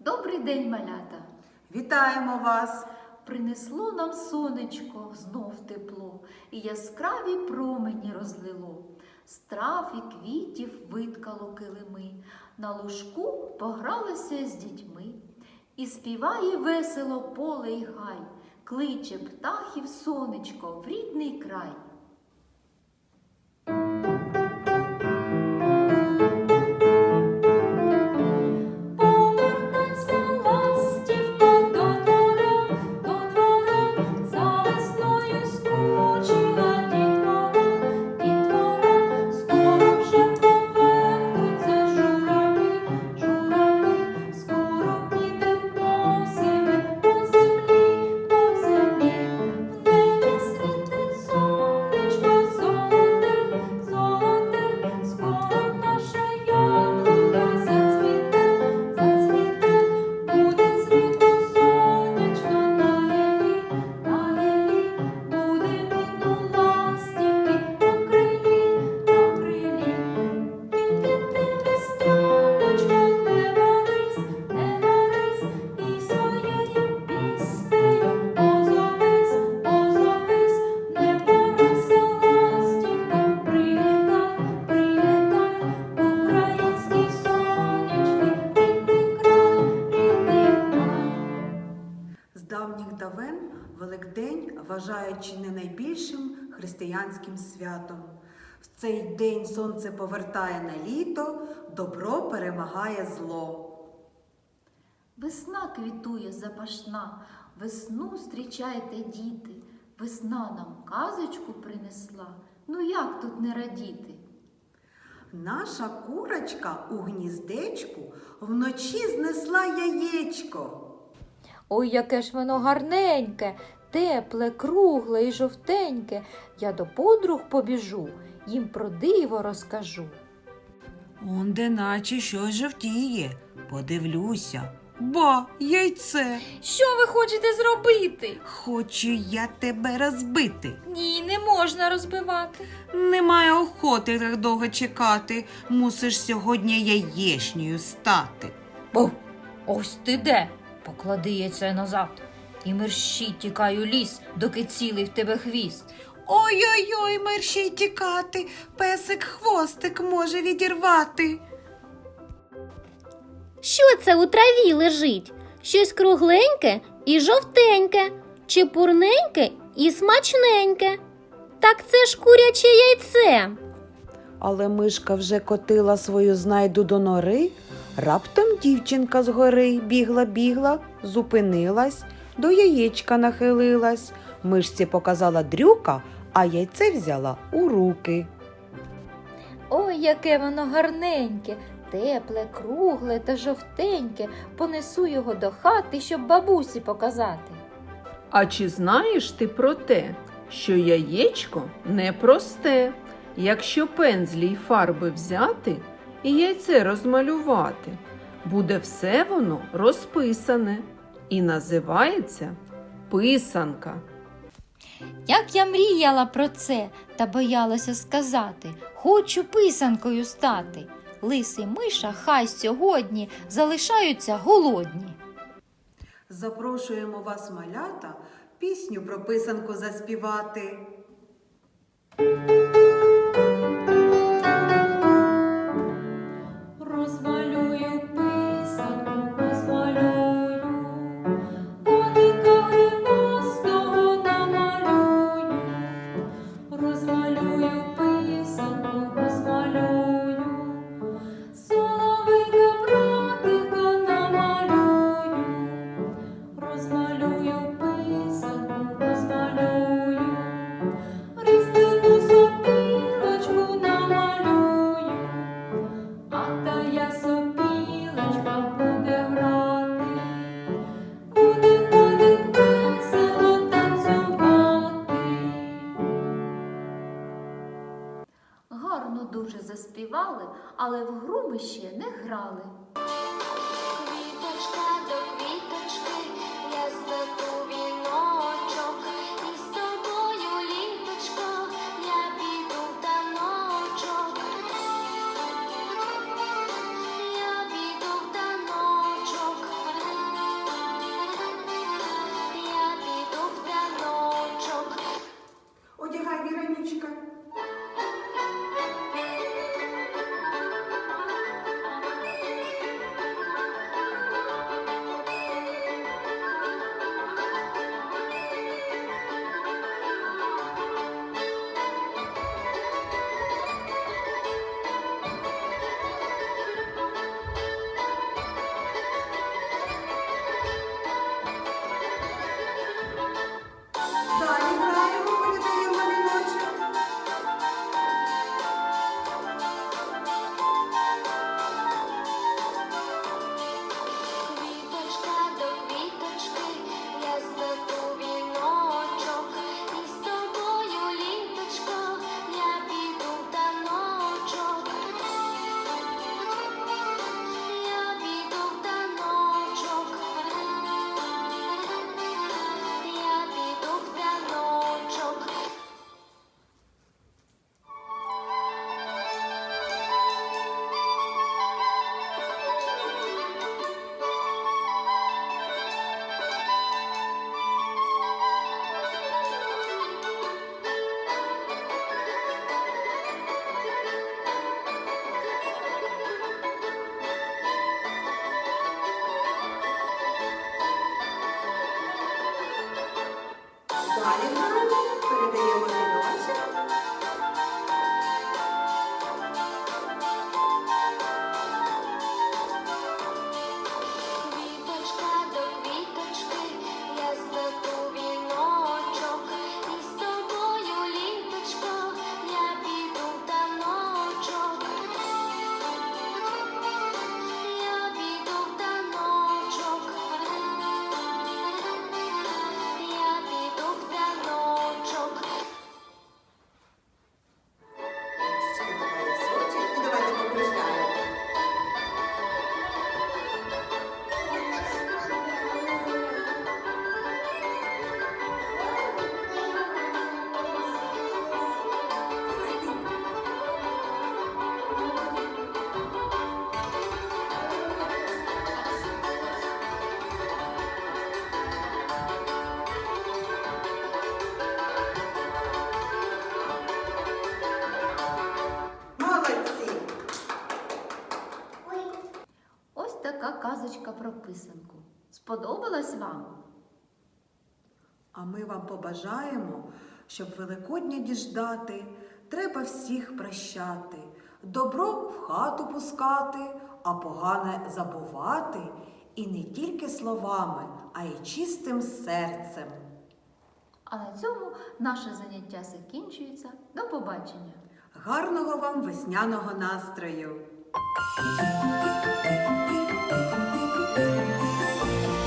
Добрий день, малята! Вітаємо вас! Принесло нам сонечко знов тепло, і яскраві промені розлило. З трав і квітів виткало килими, на лужку погралося з дітьми. І співає весело поле й гай, кличе птахів сонечко в рідний край. Давніх давен Великдень вважають чи не найбільшим християнським святом. В цей день сонце повертає на літо, добро перемагає зло. Весна квітує запашна, весну зустрічайте, діти. Весна нам казочку принесла. Ну як тут не радіти? Наша курочка у гніздечку вночі знесла яєчко. Ой, яке ж воно гарненьке, тепле, кругле і жовтеньке. Я до подруг побіжу, їм про диво розкажу. Онде наче щось жовтіє. Подивлюся. Ба, яйце. Що ви хочете зробити? Хочу я тебе розбити. Ні, не можна розбивати. Немає охоти так довго чекати. Мусиш сьогодні яєчнею стати. Бо, ось ти де? Поклади яйце назад. І мерщій тікай у ліс, доки цілий в тебе хвіст. Ой-ой-ой, мерщій тікати. Песик хвостик може відірвати. Що це у траві лежить? Щось кругленьке і жовтеньке, чепурненьке і смачненьке. Так це ж куряче яйце. Але мишка вже котила свою знайду до нори. Раптом дівчинка з гори бігла-бігла, зупинилась, до яєчка нахилилась. Мишці показала дрюка, а яйце взяла у руки. Ой, яке воно гарненьке, тепле, кругле та жовтеньке. Понесу його до хати, щоб бабусі показати. А чи знаєш ти про те, що яєчко непросте, якщо пензлі й фарби взяти і яйце розмалювати, буде все воно розписане і називається писанка. Як я мріяла про це та боялася сказати, хочу писанкою стати. Лис і миша хай сьогодні залишаються голодні. Запрошуємо вас, малята, пісню про писанку заспівати. Заспівали, але в гру ми ще не грали. Квіточка далі граємо, передаємо віночок. Казочка про писанку. Сподобалась вам? А ми вам побажаємо, щоб Великодня діждати, треба всіх прощати, добро в хату пускати, а погане забувати, і не тільки словами, а й чистим серцем. А на цьому наше заняття закінчується. До побачення! Гарного вам весняного настрою! えっ?